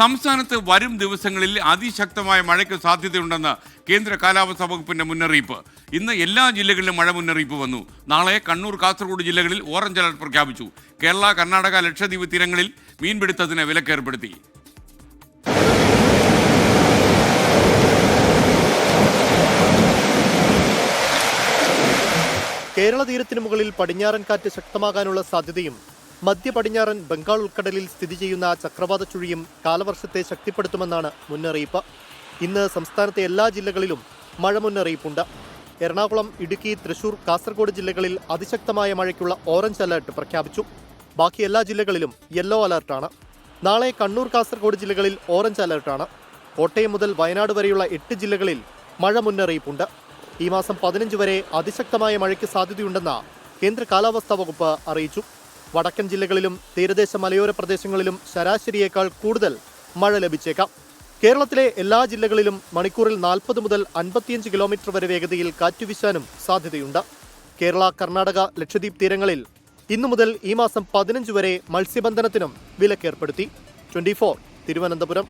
സംസ്ഥാനത്ത് വരും ദിവസങ്ങളിൽ അതിശക്തമായ മഴയ്ക്ക് സാധ്യതയുണ്ടെന്ന് കേന്ദ്ര കാലാവസ്ഥാ വകുപ്പിന്റെ മുന്നറിയിപ്പ്. ഇന്ന് എല്ലാ ജില്ലകളിലും മഴ മുന്നറിയിപ്പ് വന്നു. നാളെ കണ്ണൂർ കാസർഗോഡ് ജില്ലകളിൽ ഓറഞ്ച് അലർട്ട് പ്രഖ്യാപിച്ചു. കേരള കർണാടക ലക്ഷദ്വീപ് തീരങ്ങളിൽ മീൻപിടുത്തത്തിന് വിലക്കേർപ്പെടുത്തി. കേരള തീരത്തിന് മുകളിൽ പടിഞ്ഞാറൻ കാറ്റ് ശക്തമാകാനുള്ള സാധ്യതയും മധ്യ പടിഞ്ഞാറൻ ബംഗാൾ ഉൾക്കടലിൽ സ്ഥിതി ചെയ്യുന്ന ചക്രവാത ചുഴിയും കാലവർഷത്തെ ശക്തിപ്പെടുത്തുമെന്നാണ് മുന്നറിയിപ്പ്. ഇന്ന് സംസ്ഥാനത്തെ എല്ലാ ജില്ലകളിലും മഴ മുന്നറിയിപ്പുണ്ട്. എറണാകുളം ഇടുക്കി തൃശൂർ കാസർഗോഡ് ജില്ലകളിൽ അതിശക്തമായ മഴയ്ക്കുള്ള ഓറഞ്ച് അലർട്ട് പ്രഖ്യാപിച്ചു. ബാക്കി എല്ലാ ജില്ലകളിലും യെല്ലോ അലർട്ടാണ്. നാളെ കണ്ണൂർ കാസർഗോഡ് ജില്ലകളിൽ ഓറഞ്ച് അലർട്ടാണ്. കോട്ടയം മുതൽ വയനാട് വരെയുള്ള എട്ട് ജില്ലകളിൽ മഴ മുന്നറിയിപ്പുണ്ട്. ഈ മാസം പതിനഞ്ച് വരെ അതിശക്തമായ മഴയ്ക്ക് സാധ്യതയുണ്ടെന്ന് കേന്ദ്ര കാലാവസ്ഥാ വകുപ്പ് അറിയിച്ചു. വടക്കൻ ജില്ലകളിലും തീരദേശ മലയോര പ്രദേശങ്ങളിലും ശരാശരിയേക്കാൾ കൂടുതൽ മഴ ലഭിച്ചേക്കാം. കേരളത്തിലെ എല്ലാ ജില്ലകളിലും മണിക്കൂറിൽ നാൽപ്പത് മുതൽ അൻപത്തിയഞ്ച് കിലോമീറ്റർ വരെ വേഗതയിൽ കാറ്റുവീശാനും സാധ്യതയുണ്ട്. കേരള കർണാടക ലക്ഷദ്വീപ് തീരങ്ങളിൽ ഇന്നു മുതൽ ഈ മാസം പതിനഞ്ച് വരെ മത്സ്യബന്ധനത്തിനും വിലക്കേർപ്പെടുത്തി. ട്വന്റി തിരുവനന്തപുരം.